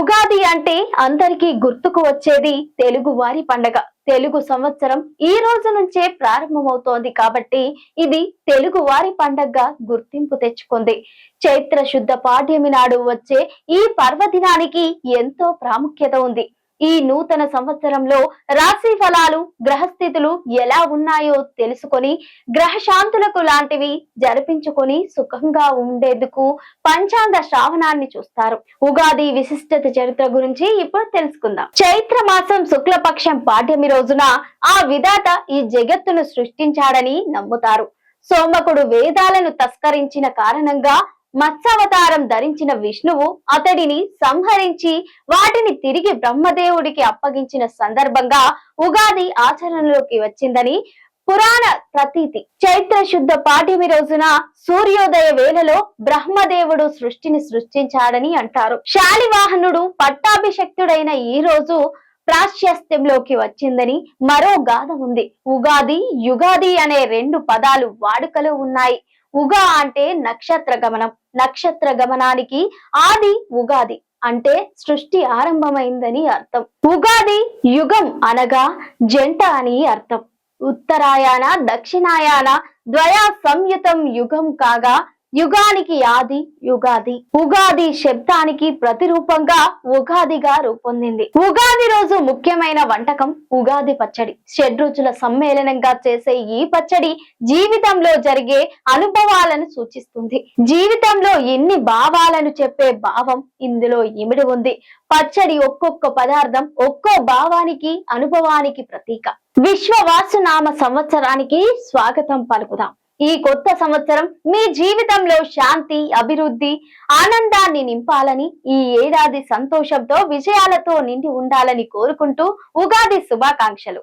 ఉగాది అంటే అందరికీ గుర్తుకు వచ్చేది తెలుగు వారి పండగ. తెలుగు సంవత్సరం ఈ రోజు నుంచే ప్రారంభమవుతోంది కాబట్టి ఇది తెలుగు వారి పండగగా గుర్తింపు తెచ్చుకుంది. చైత్ర శుద్ధ పాడ్యమి నాడు వచ్చే ఈ పర్వదినానికి ఎంతో ప్రాముఖ్యత ఉంది. ఈ నూతన సంవత్సరంలో రాశి ఫలాలు గ్రహస్థితులు ఎలా ఉన్నాయో తెలుసుకొని గ్రహ శాంతులకు లాంటివి జరిపించుకొని సుఖంగా ఉండేందుకు పంచాంగ శ్రావణాన్ని చూస్తారు. ఉగాది విశిష్టత చరిత్ర గురించి ఇప్పుడు తెలుసుకుందాం. చైత్ర మాసం శుక్లపక్షం పాడ్యమి రోజున ఆ విధాత ఈ జగత్తును సృష్టించాడని నమ్ముతారు. సోమకుడు వేదాలను తస్కరించిన కారణంగా మత్స్యావతారం ధరించిన విష్ణువు అతడిని సంహరించి వాటిని తిరిగి బ్రహ్మదేవుడికి అప్పగించిన సందర్భంగా ఉగాది ఆచరణలోకి వచ్చిందని పురాణ ప్రతీతి. చైత్ర శుద్ధ పాఠ్యమి రోజున సూర్యోదయ వేళలో బ్రహ్మదేవుడు సృష్టిని సృష్టించాడని అంటారు. శాలివాహనుడు పట్టాభిషక్తుడైన ఈ రోజు ప్రాశ్యస్త్యంలోకి వచ్చిందని మరో గాథ ఉంది. ఉగాది యుగాది అనే రెండు పదాలు వాడుకలో ఉన్నాయి. ఉగా అంటే నక్షత్ర గమనం. నక్షత్ర గమనానికి ఆది ఉగాది అంటే సృష్టి ఆరంభమైందని అర్థం. ఉగాది యుగం అనగా జంట అని అర్థం. ఉత్తరాయణ దక్షిణాయన ద్వయ సంయుతం యుగం కాగా యుగానికి ఆది యుగాది ఉగాది శబ్దానికి ప్రతిరూపంగా ఉగాదిగా రూపొందింది. ఉగాది రోజు ముఖ్యమైన వంటకం ఉగాది పచ్చడి. షడ్రుచుల సమ్మేళనంగా చేసే ఈ పచ్చడి జీవితంలో జరిగే అనుభవాలను సూచిస్తుంది. జీవితంలో ఎన్ని భావాలను చెప్పే భావం ఇందులో ఇమిడి ఉంది. పచ్చడి ఒక్కొక్క పదార్థం ఒక్కో భావానికి అనుభవానికి ప్రతీక. విశ్వవాసునామ సంవత్సరానికి స్వాగతం పలుకుదాం. ఈ కొత్త సంవత్సరం మీ జీవితంలో శాంతి అభివృద్ధి ఆనందాన్ని నింపాలని ఈ ఏడాది సంతోషంతో విజయాలతో నిండి ఉండాలని కోరుకుంటూ ఉగాది శుభాకాంక్షలు.